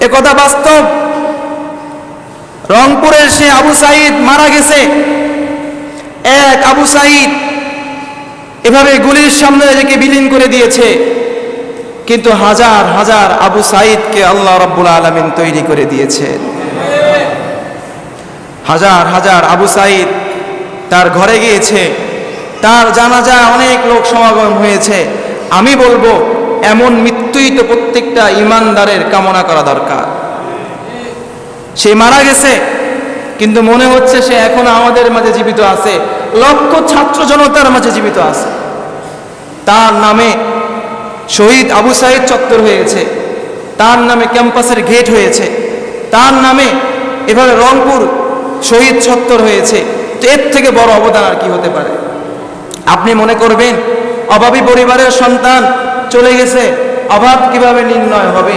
এ কথা বাস্তব। রংপুরের সে আবু সাইদ মারা গেছে। এক আবু সাইদ এভাবে গুলির সামনে নিজেকে বিলীন করে দিয়েছে। কিন্তু হাজার হাজার আবু সাইদকে আল্লাহ রব্বুল আলমিন তৈরি করে দিয়েছে। হাজার হাজার আবু সাইদ তার ঘরে গিয়েছে। তার জানাজা অনেক লোক সমাগম হয়েছে। আমি বলব এমন মৃত্যুই তো প্রত্যেকটা ইমানদারের কামনা করা দরকার। সে মারা গেছে, কিন্তু মনে হচ্ছে সে এখন আমাদের মাঝে জীবিত আছে, লক্ষ ছাত্র জনতার মাঝে জীবিত আছে। তার নামে শহীদ আবু সাইদ চত্বর হয়েছে, তার নামে ক্যাম্পাসের গেট হয়েছে, তার নামে এভাবে রংপুর শহীদ চত্বর হয়েছে। তো এর থেকে বড় অবদান আর কি হতে পারে? আপনি মনে করবেন, অভাবী পরিবারের সন্তান চলে গেছে, অভাব কীভাবে নির্ণয় হবে?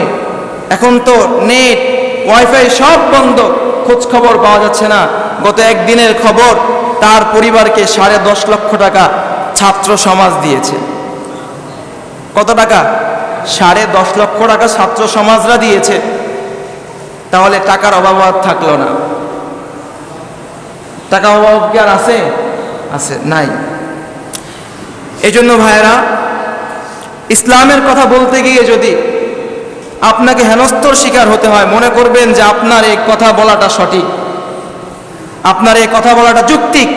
এখন তো নেট, ওয়াইফাই সব বন্ধ খোঁজ খবর পাওয়া যাচ্ছে না। গত একদিনের খবর, তার পরিবারকে সাড়ে দশ লক্ষ টাকা ছাত্র সমাজ দিয়েছে। কত টাকা? সাড়ে দশ লক্ষ টাকা ছাত্র সমাজরা দিয়েছে। তাহলে টাকার অভাব আর থাকল না। টাকা অভাব কি আর আছে? আছে, নাই। এই জন্য ভাইয়েরা ইসলামের কথা বলতে গিয়ে যদি আপনাকে হেনস্তর শিকার হতে হয়, মনে করবেন যে আপনার এই কথা বলাটা সঠিক। আপনার এই কথা বলাটা যুক্তিক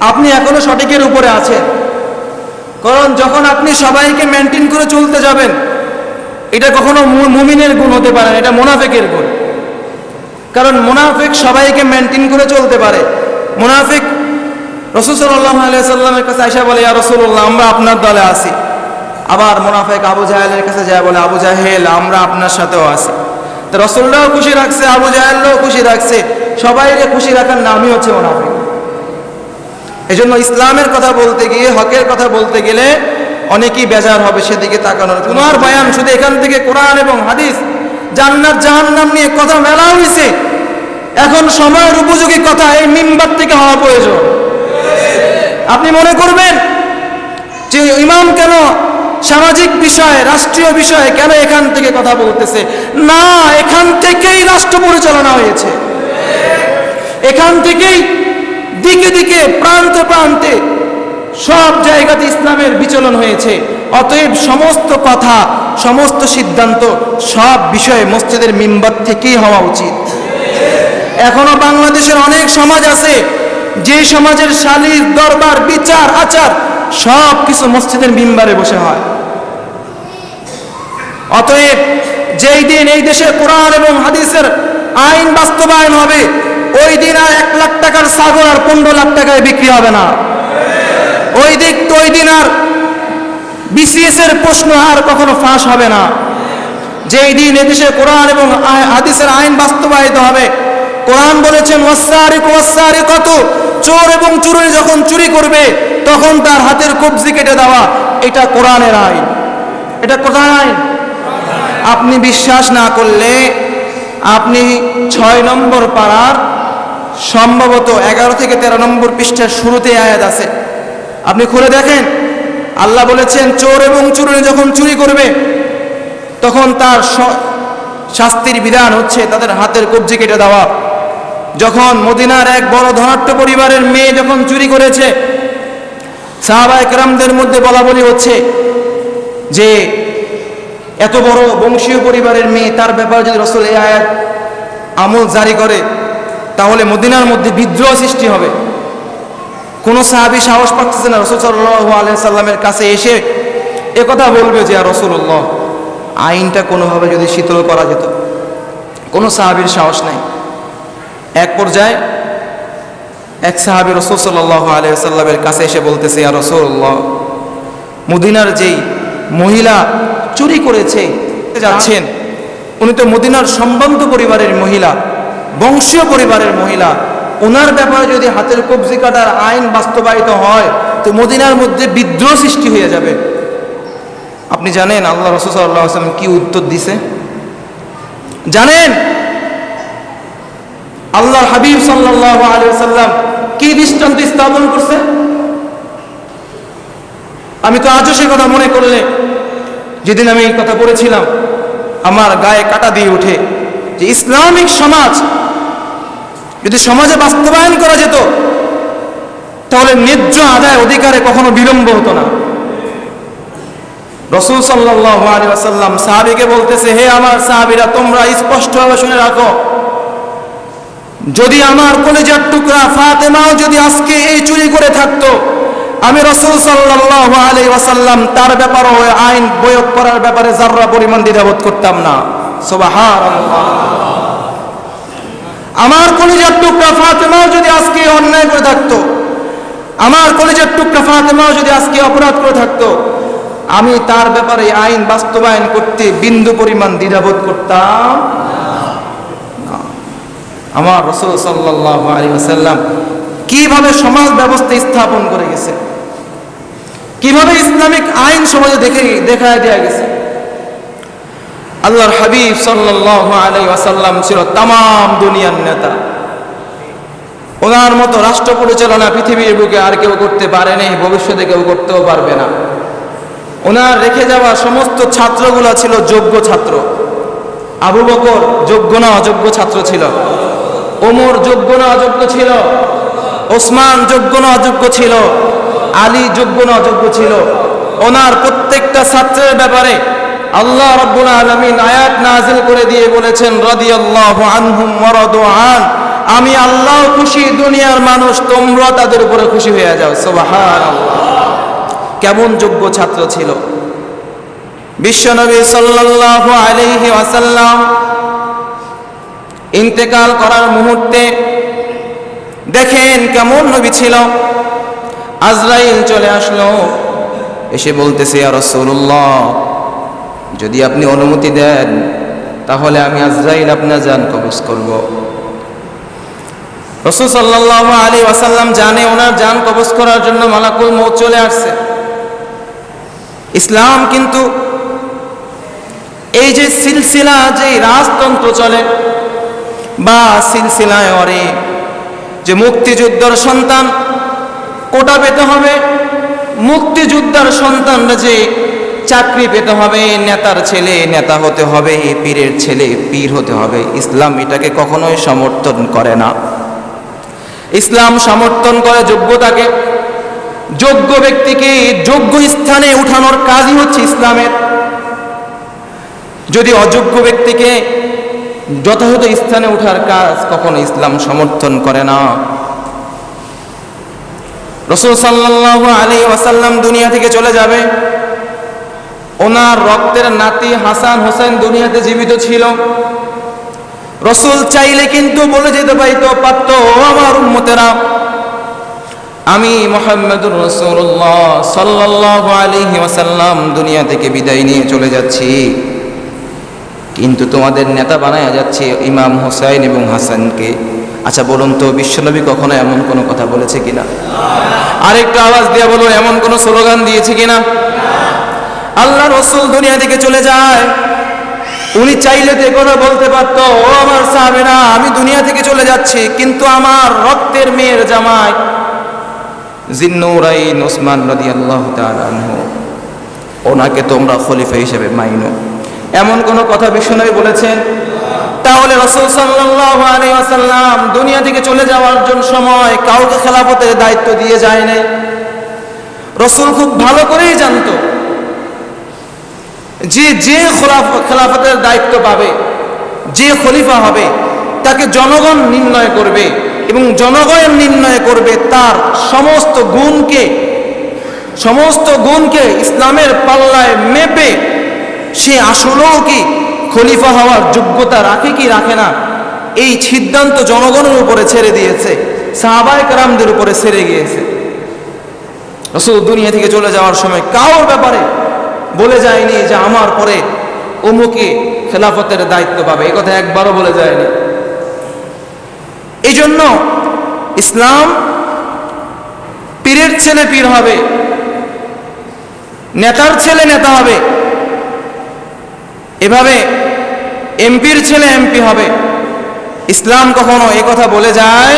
আপনি এখনও সঠিকের উপরে আছেন। কারণ যখন আপনি সবাইকে মেনটেন করে চলতে যাবেন, এটা কখনো মুমিনের গুণ হতে পারে এটা মোনাফেকের গুণ। কারণ মোনাফেক সবাইকে মেনটেন করে চলতে পারে। মোনাফেক রসুল সাল্লাহ সাল্লামের কাছে আইসা বলে রসুল্লাহ আমরা আপনার দলে আছি। আবার মোনাফেক আবু জাহেলের কাছে যায়, বলে, আবু জাহেল, আমরা আপনার সাথেও আছি। তো রসুল্লাহ খুশি রাখছে, আবু জাহেলরাও খুশি রাখছে। সবাইকে খুশি রাখার নামই হচ্ছে মোনাফেক। জন্য ইসলামের কথা বলতে গিয়ে, হকের কথা বলতে গেলে অনেকেই বেজার হবে সেদিকে তাকানোর। তোমার বয়ান শুধু এখান থেকে কোরআন এবং হাদিস, জান্নাত, জাহান্নাম নিয়ে কথা মেলা হয়েছে। এখন সময়ের উপযোগী কথা এই মিম্বার থেকে হওয়া প্রয়োজন। আপনি মনে করবেন যে ইমাম কেন সামাজিক বিষয়ে, রাষ্ট্রীয় বিষয়ে কেন এখান থেকে কথা বলতেছে? না, এখান থেকেই রাষ্ট্র পরিচালনা হয়েছে। এখান থেকেই দিকে দিকে, প্রান্তে প্রান্তে সব জায়গাতে ইসলামের বিচলন হয়েছে। অতএব সমস্ত কথা, সমস্ত সিদ্ধান্ত সব বিষয়ে মসজিদের মিম্বার থেকেই হওয়া উচিত। এখনও বাংলাদেশের অনেক সমাজ আছে, যে সমাজের শালির দরবার, বিচার, আচার সব কিছু মসজিদের মিম্বারে বসে হয়। অতএব যেই দিন এই দেশে কোরআন এবং হাদিসের আইন বাস্তবায়ন হবে, ওই দিন আর এক লাখ টাকার ছাগল আর পনেরো লাখ টাকায় বিক্রি হবে না। ওই দিক তো ওই দিন আর বিসিএস এর প্রশ্ন আর কখনো ফাঁস হবে না। যেই দিন এদেশে কোরআন এবং হাদিসের আইন বাস্তবায়িত হবে, কোরআন বলেছেন ওয়াসারি ওয়াসারি কত চোর এবং চুরি যখন চুরি করবে তখন তার হাতের কবজি কেটে দেওয়া, এটা কোরআনের আইন। এটা কোরআন আইন? আপনি বিশ্বাস না করলে আপনি ছয় নম্বর পাড়ার সম্ভবত এগারো থেকে তেরো নম্বর পৃষ্ঠার শুরুতে আয়াত আছে। আপনি খুলে দেখেন? আল্লাহ বলেছেন, চোর এবং চুরি যখন চুরি করবে, তখন তার শাস্তির বিধান হচ্ছে তাদের হাতের কবজি কেটে দেওয়া। যখন মদিনার এক বড় ধনাট্য পরিবারের মেয়ে যখন চুরি করেছে সাহাবা একরামদের মধ্যে বলা বলি হচ্ছে যে এত বড় বংশীয় পরিবারের মেয়ে, তার ব্যাপারে যদি রসুল এই আয়াত আমল জারি করে, তাহলে মদিনার মধ্যে বিদ্রোহ সৃষ্টি হবে। কোনো সাহাবি সাহস পাচ্ছে না রসুল সাল্লাহ আলিয়াল্লামের কাছে এসে একথা বলবে যে আর রসুল্লাহ আইনটা কোনোভাবে যদি শীতল করা যেত। কোনো সাহাবির সাহস নাই। এক পর্যায়ে এক সাহাবি রসুল সাল্লাহ আলিয়াল্লামের কাছে এসে বলতেছে, ইয়া রসুল্লাহ মদিনার যেই মহিলা চুরি করেছে যাচ্ছেন। উনি তো মদিনার সম্বন্ধ পরিবারের মহিলা, বংশীয় পরিবারের মহিলা। ওনার ব্যাপারে যদি হাতের কবজি কাটার আইন বাস্তবায়িত হয়, তো মদিনার মধ্যে বিদ্রোহ সৃষ্টি হয়ে যাবে। আপনি জানেন আল্লাহ রসুল্লাহ আসলাম কি উত্তর দিছে? জানেন? আল্লাহ হাবিব সাল্লাহ আলিয়া সাল্লাম কি দৃষ্টান্ত স্থাপন করছে? আমি তো আজও সে কথা মনে করলে, যেদিন আমি এই কথা বলেছিলাম, আমার গায়ে কাটা দিয়ে ওঠে যে ইসলামিক সমাজ যদি সমাজে বাস্তবায়ন করা যেত, তাহলে ন্যায্য আদায় অধিকারে কখনো বিলম্ব হতো না। রসুল সাল্লাহ আলী আসাল্লাম সাহাবিকে বলতেছে, হে আমার সাহাবিরা, তোমরা স্পষ্টভাবে শুনে রাখো যদি আমার কলেজের টুকরা ফাতেমাও যদি আজকে এই চুরি করে থাকতো, আমি রসুল সাল্লাহ আলী ওয়াসাল্লাম তার ব্যাপারে আইন বয়ক করার ব্যাপারে যার্রা পরিমাণ দ্বিধাবোধ করতাম না আমার কলেজের টুকরা ফাতেমাও যদি আজকে অন্যায় করে থাকতো, আমার কলেজের টুকরা ফাতেমাও যদি আজকে অপরাধ করে থাকতো, আমি তার ব্যাপারে আইন বাস্তবায়ন করতে বিন্দু পরিমাণ দ্বিধাবোধ করতাম। আমার রসুল সাল্লাহ আলী কীভাবে সমাজ ব্যবস্থা স্থাপন করে গেছে? কীভাবে ইসলামিক আইন সমাজে দেখে দেখা দেওয়া গেছে? আল্লাহর হাবিব সাল্লাহ আলী আসাল্লাম ছিল তাম দুনিয়ার নেতা। ওনার মতো রাষ্ট্র পরিচালনা পৃথিবীর বুকে আর কেউ করতে পারেনি ভবিষ্যতে কেউ করতেও পারবে না। ওনার রেখে যাওয়া সমস্ত ছাত্রগুলো ছিল যোগ্য ছাত্র। আবু বকর যোগ্য না অযোগ্য ছাত্র ছিল? ওমর যোগ্য না অযোগ্য ছিল? ওসমান যোগ্য না অযোগ্য ছিল? আলী যোগ্য না অযোগ্য ছিল? ওনার প্রত্যেকটা ছাত্রের ব্যাপারে আল্লাহ রব্বুল আলমিন আয়াত নাজিল করে দিয়ে বলেছেন, রাদিয়াল্লাহু আনহুম ওয়ারাদু আন। আমি আল্লাহ খুশি, দুনিয়ার মানুষ, তোমরা তাদের উপরে খুশি হয়ে যাও। সুবহানাল্লাহ। কেমন যোগ্য ছাত্র ছিল? বিশ্বনবী সাল্লাল্লাহু আলাইহি ওয়াসাল্লাম ইন্তেকাল করার মুহূর্তে দেখেন কেমন নবী ছিল। আজরাইল চলে আসলো। এসে বলতেছে আর রাসূলুল্লাহ, যদি আপনি অনুমতি দেন, তাহলে আমি আজরাইল আপনার জান কবজ করব। রসুল সাল্লাহ আলী ওয়াসাল্লাম জানে ওনার জান কবজ করার জন্য মালাকুল মৌ চলে আসছে। ইসলাম কিন্তু এই যে সিলসিলা, যে রাজতন্ত্র চলে বা সিলসিলায় অরে। যে মুক্তিযুদ্ধর সন্তান, কোটা পেতে হবে। মুক্তিযোদ্ধার সন্তানরা যে চাকরি পেতে হবে, নেতার ছেলে, নেতা হতে হবে, পীরের ছেলে, পীর হতে হবে। ইসলাম এটাকে কখনোই সমর্থন করে না। ইসলাম সমর্থন করে যোগ্যতাকে। যোগ্য ব্যক্তিকে যোগ্য স্থানে উঠানোর কাজই হচ্ছে ইসলামের। যদি অযোগ্য ব্যক্তিকে যথাযথ স্থানে ওঠার কাজ কখনো ইসলাম সমর্থন করে না। রসুল সাল্লাহ আলী ওয়াসাল্লাম দুনিয়া থেকে চলে যাবে। ওনার রক্তের নাতি হাসান হোসেন দুনিয়াতে জীবিত ছিল। রসুল চাইলে কিন্তু বলে যেতে পাইতো পারত আমার উম্মতেরা, আমি মোহাম্মদুর রসুল্লাহ সাল্লাহ আলিহি ওয়াসাল্লাম দুনিয়া থেকে বিদায় নিয়ে চলে যাচ্ছি। কিন্তু তোমাদের নেতা বানায়া যাচ্ছে ইমাম হোসাইন এবং হাসানকে। আচ্ছা বলুন তো, বিশ্বনবী কখনো এমন কোনো কথা বলেছে কিনা? আরেকটা আওয়াজ দিয়ে বলুন, এমন কোনো স্লোগান দিয়েছে কিনা? আল্লাহ রসুল দুনিয়া থেকে চলে যায়। উনি চাইলে তো কথা বলতে পারত, ও আমার সাহাবেরা, আমি দুনিয়া থেকে চলে যাচ্ছি, কিন্তু আমার রক্তের মেয়ের জামাই জিন্নুরাইন ওসমান নদী আল্লাহ ওনাকে তোমরা খলিফা হিসেবে মাইনো। এমন কোনো কথা বিশ্বনবী বলেছেন? তাহলে রসুল সাল্লাল্লাহু আলাইহি ওয়াসাল্লাম দুনিয়া থেকে চলে যাওয়ার জন্য সময় কাউকে খেলাফতের দায়িত্ব দিয়ে যায় নাই। রসুল খুব ভালো করেই জানতো যে যে খেলাফতের দায়িত্ব পাবে, যে খলিফা হবে, তাকে জনগণ নির্ণয় করবে এবং জনগণ নির্ণয় করবে তার সমস্ত গুণকে সমস্ত গুণকে ইসলামের পাল্লায় মেপে সে আসলেও কি খলিফা হওয়ার যোগ্যতা রাখে কি রাখে না? এই সিদ্ধান্ত জনগণের উপরে ছেড়ে দিয়েছে, সাহাবায় কারামদের উপরে ছেড়ে গিয়েছে। রসুল দুনিয়া থেকে চলে যাওয়ার সময় কারোর ব্যাপারে বলে যায়নি যে আমার পরে অমুকে খেলাফতের দায়িত্ব পাবে। এই কথা একবারও বলে যায়নি। এই জন্য ইসলাম পীরের ছেলে পীর হবে, নেতার ছেলে নেতা হবে। এভাবে এমপির ছেলে এমপি হবে। ইসলাম কখনো এ কথা বলে যায়,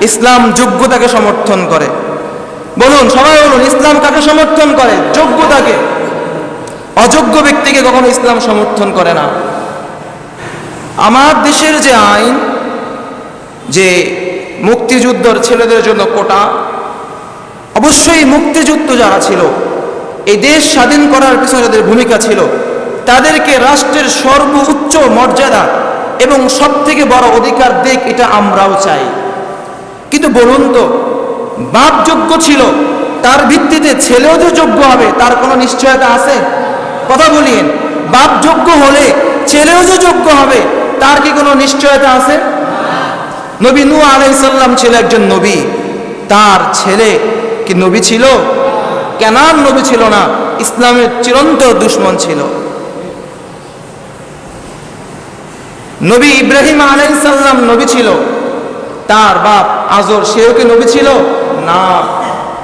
ইসলাম যোগ্যতাকে সমর্থন করে। বলুন, সবাই বলুন, ইসলাম কাকে সমর্থন করে? যোগ্যতাকে। অযোগ্য ব্যক্তিকে কখনো ইসলাম সমর্থন করে না। আমার দেশের যে আইন, যে মুক্তিযুদ্ধর ছেলেদের জন্য কোটা, অবশ্যই মুক্তিযুদ্ধ যারা ছিল, এই দেশ স্বাধীন করার পিছনে যাদের ভূমিকা ছিল। তাদেরকে রাষ্ট্রের সর্বোচ্চ মর্যাদা এবং সব থেকে বড় অধিকার দিক এটা আমরাও চাই। কিন্তু বলুন তো বাপ যোগ্য ছিল, তার ভিত্তিতে ছেলেও যে যোগ্য হবে, তার কোনো নিশ্চয়তা আছে? কথা বলিয়েন বাপ যোগ্য হলে ছেলেও যে যোগ্য হবে, তার কি কোনো নিশ্চয়তা আছে? নবী নূ আলাইসাল্লাম ছিল একজন নবী, তার ছেলে কি নবী ছিল? কেনার নবী ছিল না? ইসলামের চিরন্তর দুশ্মন ছিল। নবী ইব্রাহিম আলাইসাল্লাম নবী ছিল। তার বাপ আজর, সেও কি নবী ছিল? না।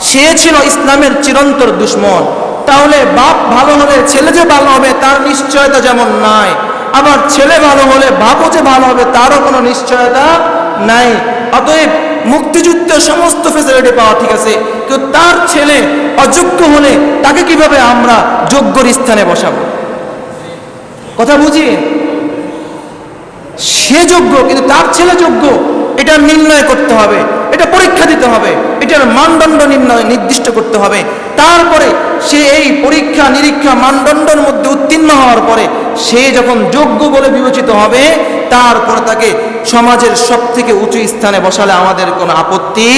সে ছিল ইসলামের চিরন্তর দুশ্মন। তাহলে বাপ ভালো হলে ছেলে যে ভালো হবে তার নিশ্চয়তা যেমন নাই। আবার ছেলে ভালো হলে বাপও যে ভালো হবে তারও কোনো নিশ্চয়তা নাই। অতএব মুক্তিযুদ্ধের সমস্ত ফেসিলিটি পাওয়া ঠিক আছে। কিন্তু তার ছেলে অযোগ্য হলে তাকে কীভাবে আমরা যোগ্যর স্থানে বসাবো? কথা বুঝি সে যোগ্য, কিন্তু তার ছেলে যোগ্য, এটা নির্ণয় করতে হবে, এটা পরীক্ষা দিতে হবে, এটার মানদণ্ড নির্ণয় নির্দিষ্ট করতে হবে। তারপরে সে এই পরীক্ষা, নিরীক্ষা, মানদণ্ডের মধ্যে উত্তীর্ণ হওয়ার পরে সে যখন যোগ্য বলে বিবেচিত হবে, তারপরে তাকে সমাজের সব থেকে উঁচু স্থানে বসালে আমাদের কোনো আপত্তি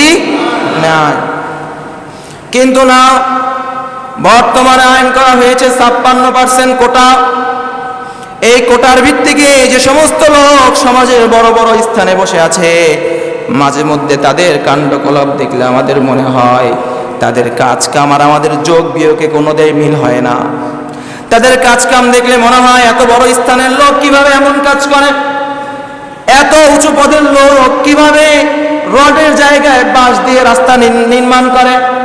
নাই। কিন্তু না, বর্তমানে আইন করা হয়েছে ছাপ্পান্ন পার্সেন্ট কোটা এই কোটার ভিত্তিকে যে সমস্ত লোক সমাজের বড় বড় স্থানে বসে আছে, মাঝে মধ্যে তাদের কাণ্ডকলাপ দেখলে আমাদের মনে হয় তাদের কাজ কাম আর আমাদের যোগ বিয়োগে কোনোদের মিল হয় না। তাদের কাজ কাম দেখলে মনে হয় এত বড় স্থানের লোক কীভাবে এমন কাজ করে? এত উঁচু পদের লোক কীভাবে রডের জায়গায় বাঁশ দিয়ে রাস্তা নির- নির্মাণ করে?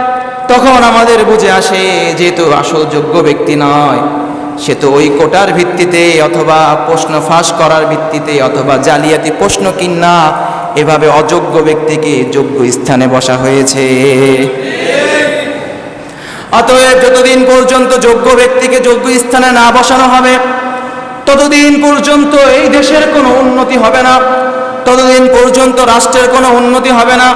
তখন আমাদের বুঝে আসে, যেহেতু আসল যোগ্য ব্যক্তি নয় সে তো ওই কোটার ভিত্তিতে অথবা প্রশ্ন ফাঁস করার ভিত্তিতে অথবা জালিয়াতি প্রশ্ন কিনা এভাবে অযোগ্য ব্যক্তিকে যোগ্য স্থানে বসা হয়েছে। অতএব যতদিন পর্যন্ত যোগ্য ব্যক্তিকে যোগ্য স্থানে না বসানো হবে, ততদিন পর্যন্ত এই দেশের কোনো উন্নতি হবে না, ততদিন পর্যন্ত রাষ্ট্রের কোনো উন্নতি হবে না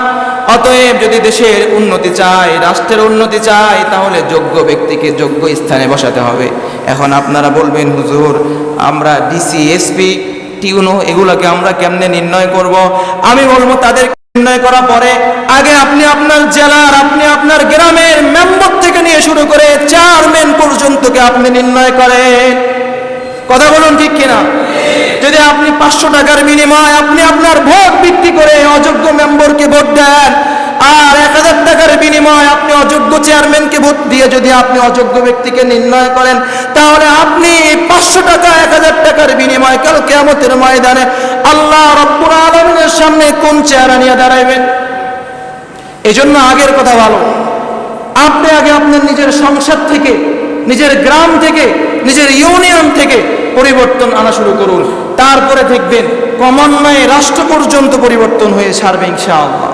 অতএব যদি দেশের উন্নতি চাই রাষ্ট্রের উন্নতি চাই তাহলে যোগ্য ব্যক্তিকে যোগ্য স্থানে বসাতে হবে। এখন আপনারা বলবেন, হুজুর, আমরা ডিসি এসপি টিউনো, এগুলোকে আমরা কেমনে নির্ণয় করব? আমি বলব তাদের নির্ণয় করার পরে আগে আপনি আপনার জেলার, আপনি আপনার গ্রামের মেম্বার থেকে নিয়ে শুরু করে চেয়ারম্যান পর্যন্তকে আপনি নির্ণয় করেন। কথা বলুন ঠিক কিনা? যদি আপনি পাঁচশো টাকার বিনিময়ে আপনি আপনার ভোট বিক্রি করে অযোগ্য মেম্বারকে ভোট দেন, আর এক হাজার টাকার বিনিময়ে আপনি অযোগ্য চেয়ারম্যানকে ভোট দিয়ে যদি আপনি অযোগ্য ব্যক্তিকে নির্ণয় করেন, তাহলে আপনি পাঁচশো টাকা, এক হাজার টাকার বিনিময়ে কাল কেমতের ময়দানে আল্লাহ রব্বুল আলমিনের সামনে কোন চেহারা নিয়ে দাঁড়াইবেন? এই জন্য আগের কথা ভালো। আপনি আগে আপনার নিজের সংসার থেকে, নিজের গ্রাম থেকে, নিজের ইউনিয়ন থেকে পরিবর্তন আনা শুরু করুন। তারপরে দেখবেন ক্রমান্বয়ে রাষ্ট্র পর্যন্ত পরিবর্তন হয়ে ছাড়বে ইনশাআল্লাহ।